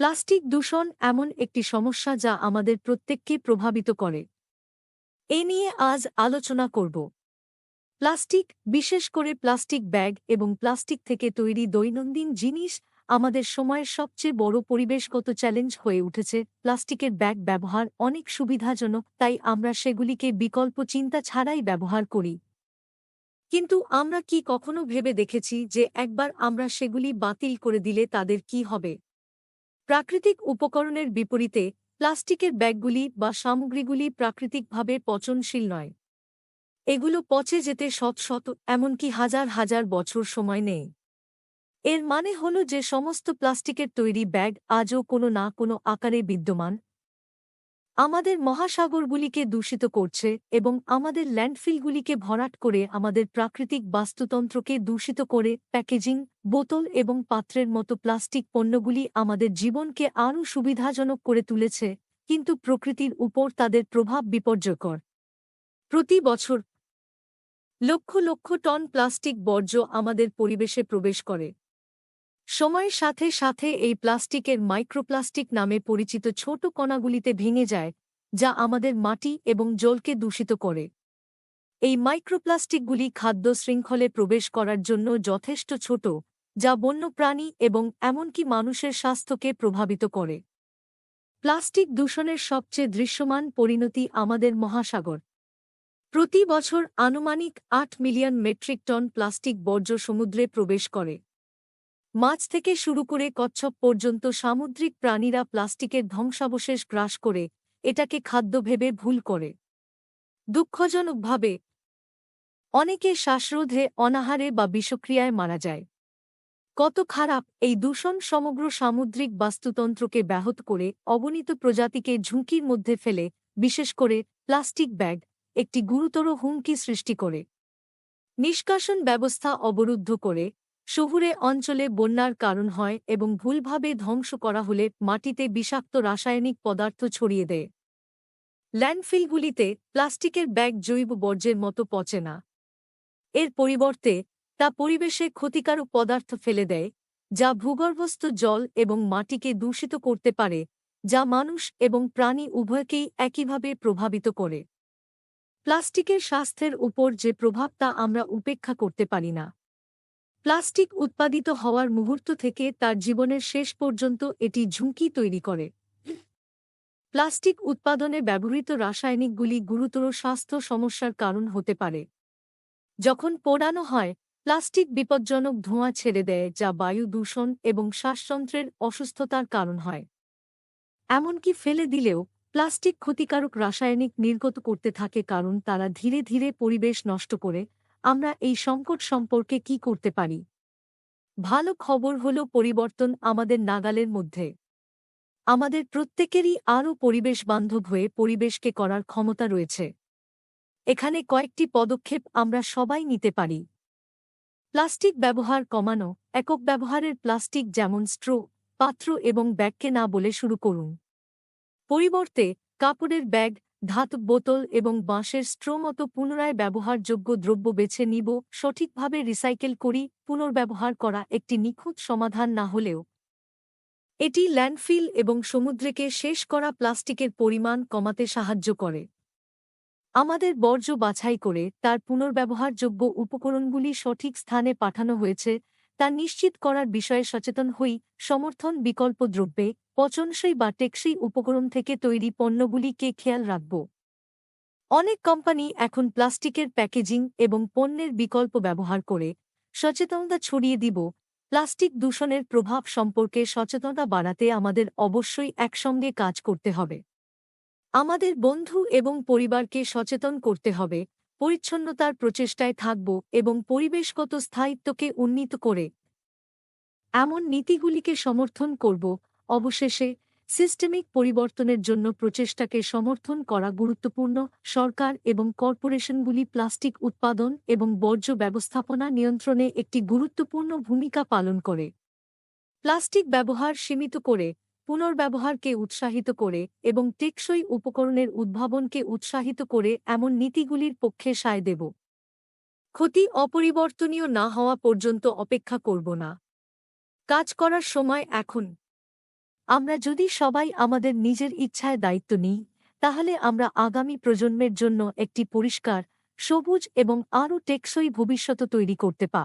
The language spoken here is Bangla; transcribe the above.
প্লাস্টিক দূষণ এমন একটি সমস্যা যা আমাদের প্রত্যেককে প্রভাবিত করে। এ নিয়ে আজ আলোচনা করব। প্লাস্টিক, বিশেষ করে প্লাস্টিক ব্যাগ এবং প্লাস্টিক থেকে তৈরি দৈনন্দিন জিনিস আমাদের সময়ের সবচেয়ে বড় পরিবেশগত চ্যালেঞ্জ হয়ে উঠেছে। প্লাস্টিকের ব্যাগ ব্যবহার অনেক সুবিধাজনক, তাই আমরা সেগুলিকে বিকল্প চিন্তা ছাড়াই ব্যবহার করি। কিন্তু আমরা কি কখনো ভেবে দেখেছি যে একবার আমরা সেগুলি বাতিল করে দিলে তাদের কি হবে? প্রাকৃতিক উপকরণের বিপরীতে, প্লাস্টিকের ব্যাগগুলি বা সামগ্রীগুলি প্রাকৃতিকভাবে পচনশীল নয়। এগুলো পচে যেতে শত শত, এমনকি হাজার হাজার বছর সময় নেই এর মানে হল যে সমস্ত প্লাস্টিকের তৈরি ব্যাগ আজও কোনো না কোনো আকারে বিদ্যমান আমাদের মহাসাগরগুলিকে দূষিত করছে এবং আমাদের ল্যান্ডফিলগুলিকে ভরাট করে আমাদের প্রাকৃতিক বাস্তুতন্ত্রকে দূষিত করে প্যাকেজিং, বোতল এবং পাত্রের মতো প্লাস্টিক পণ্যগুলি আমাদের জীবনকে আরও সুবিধাজনক করে তুলেছে, কিন্তু প্রকৃতির উপর তাদের প্রভাব বিপর্যকর প্রতি বছর লক্ষ লক্ষ টন প্লাস্টিক বর্জ্য আমাদের পরিবেশে প্রবেশ করে। সময়ের সাথে সাথে এই প্লাস্টিকের মাইক্রোপ্লাস্টিক নামে পরিচিত ছোট কণাগুলিতে ভেঙে যায়, যা আমাদের মাটি এবং জলকে দূষিত করে। এই মাইক্রোপ্লাস্টিকগুলি খাদ্য শৃঙ্খলে প্রবেশ করার জন্য যথেষ্ট ছোট, যা বন্যপ্রাণী এবং এমনকি মানুষের স্বাস্থ্যকে প্রভাবিত করে। প্লাস্টিক দূষণের সবচেয়ে দৃশ্যমান পরিণতি আমাদের মহাসাগর। প্রতি বছর আনুমানিক আট মিলিয়ন মেট্রিক টন প্লাস্টিক বর্জ্য সমুদ্রে প্রবেশ করে। মাছ থেকে শুরু করে কচ্ছপ পর্যন্ত সামুদ্রিক প্রাণীরা প্লাস্টিকের ধ্বংসাবশেষ গ্রাস করে, এটাকে খাদ্য ভেবে ভুল করে। দুঃখজনকভাবে, অনেকে শ্বাসরোধে, অনাহারে বা বিষক্রিয়ায় মারা যায়। কত খারাপ, এই দূষণ সমগ্র সামুদ্রিক বাস্তুতন্ত্রকে ব্যাহত করে, অগণিত প্রজাতিকে ঝুঁকির মধ্যে ফেলে, বিশেষ করে প্লাস্টিক ব্যাগ, একটি গুরুতর হুমকি সৃষ্টি করে। নিষ্কাশন ব্যবস্থা অবরুদ্ধ করে শহুরে অঞ্চলে বন্যার কারণ হয় এবং ভুলভাবে ধ্বংস করা হলে মাটিতে বিষাক্ত রাসায়নিক পদার্থ ছড়িয়ে দেয়। ল্যান্ডফিলগুলিতে প্লাস্টিকের ব্যাগ জৈব বর্জ্যের মতো পচে না। এর পরিবর্তে, তা পরিবেশে ক্ষতিকারক পদার্থ ফেলে দেয়, যা ভূগর্ভস্থ জল এবং মাটিকে দূষিত করতে পারে, যা মানুষ এবং প্রাণী উভয়কেই একইভাবে প্রভাবিত করে। প্লাস্টিকের স্বাস্থ্যের উপর যে প্রভাব তা আমরা উপেক্ষা করতে পারি না। প্লাস্টিক উৎপাদিত হওয়ার মুহূর্ত থেকে তার জীবনের শেষ পর্যন্ত এটি ঝুঁকি তৈরি করে। প্লাস্টিক উৎপাদনে ব্যবহৃত রাসায়নিকগুলি গুরুতর স্বাস্থ্য সমস্যার কারণ হতে পারে। যখন পোড়ানো হয়, প্লাস্টিক বিপজ্জনক ধোঁয়া ছেড়ে দেয় যা বায়ু দূষণ এবং শ্বাসযন্ত্রের অসুস্থতার কারণ হয়। এমনকি ফেলে দিলেও প্লাস্টিক ক্ষতিকারক রাসায়নিক নির্গত করতে থাকে কারণ তারা ধীরে ধীরে পরিবেশ নষ্ট করে আমরা এই সংকট সম্পর্কে কি করতে পারি? ভালো খবর হল পরিবর্তন আমাদের নাগালের মধ্যে। আমাদের প্রত্যেকেরই আরও পরিবেশ বান্ধব হয়ে পরিবেশকে করার ক্ষমতা রয়েছে। এখানে কয়েকটি পদক্ষেপ আমরা সবাই নিতে পারি। প্লাস্টিক ব্যবহার কমানো, একক ব্যবহারের প্লাস্টিক যেমন স্ট্রো, পাত্র এবং ব্যাগকে না বলে শুরু করুন। পরিবর্তে কাপড়ের ব্যাগ ধাতব বোতল এবং বাঁশের স্ট্রো মতো পুনরায় ব্যবহারযোগ্য দ্রব্য বেছে নিব, সঠিকভাবে রিসাইকেল করি, পুনর্ব্যবহার করা একটি নিখুঁত সমাধান না হলেও। এটি ল্যান্ডফিল এবং সমুদ্রেকে শেষ করা প্লাস্টিকের পরিমাণ কমাতে সাহায্য করে। আমাদের বর্জ্য বাছাই করে তার পুনর্ব্যবহারযোগ্য উপকরণগুলি সঠিক স্থানে পাঠানো হয়েছে, তা নিশ্চিত করার বিষয়ে সচেতন হই, সমর্থন বিকল্প দ্রব্যে পচনসই বা টেকসই উপকরণ থেকে তৈরি পণ্যগুলিকে খেয়াল রাখব। অনেক কোম্পানি এখন প্লাস্টিকের প্যাকেজিং এবং পণ্যের বিকল্প ব্যবহার করে সচেতনতা ছড়িয়ে দিব। প্লাস্টিক দূষণের প্রভাব সম্পর্কে সচেতনতা বাড়াতে আমাদের অবশ্যই একসঙ্গে কাজ করতে হবে। আমাদের বন্ধু এবং পরিবারকে সচেতন করতে হবে, পরিচ্ছন্নতার প্রচেষ্টায় থাকব এবং পরিবেশগত স্থায়িত্বকে উন্নীত করে এমন নীতিগুলিকে সমর্থন করব অবশেষে সিস্টেমিক পরিবর্তনের জন্য প্রচেষ্টাকে সমর্থন করা গুরুত্বপূর্ণ। সরকার এবং কর্পোরেশনগুলি প্লাস্টিক উৎপাদন এবং বর্জ্য ব্যবস্থাপনা নিয়ন্ত্রণে একটি গুরুত্বপূর্ণ ভূমিকা পালন করে। প্লাস্টিক ব্যবহার সীমিত করে, পুনর্ব্যবহারকে উৎসাহিত করে এবং টেকসই উপকরণের উদ্ভাবনকে উৎসাহিত করে এমন নীতিগুলির পক্ষে সায় দেব। ক্ষতি অপরিবর্তনীয় না হওয়া পর্যন্ত অপেক্ষা করব না। কাজ করার সময় এখন আমরা যদি সবাই আমাদের নিজের ইচ্ছায় দায়িত্ব নিই, তাহলে আমরা আগামী প্রজন্মের জন্য একটি পরিষ্কার, সবুজ এবং আরও টেকসই ভবিষ্যৎ তৈরি করতে পা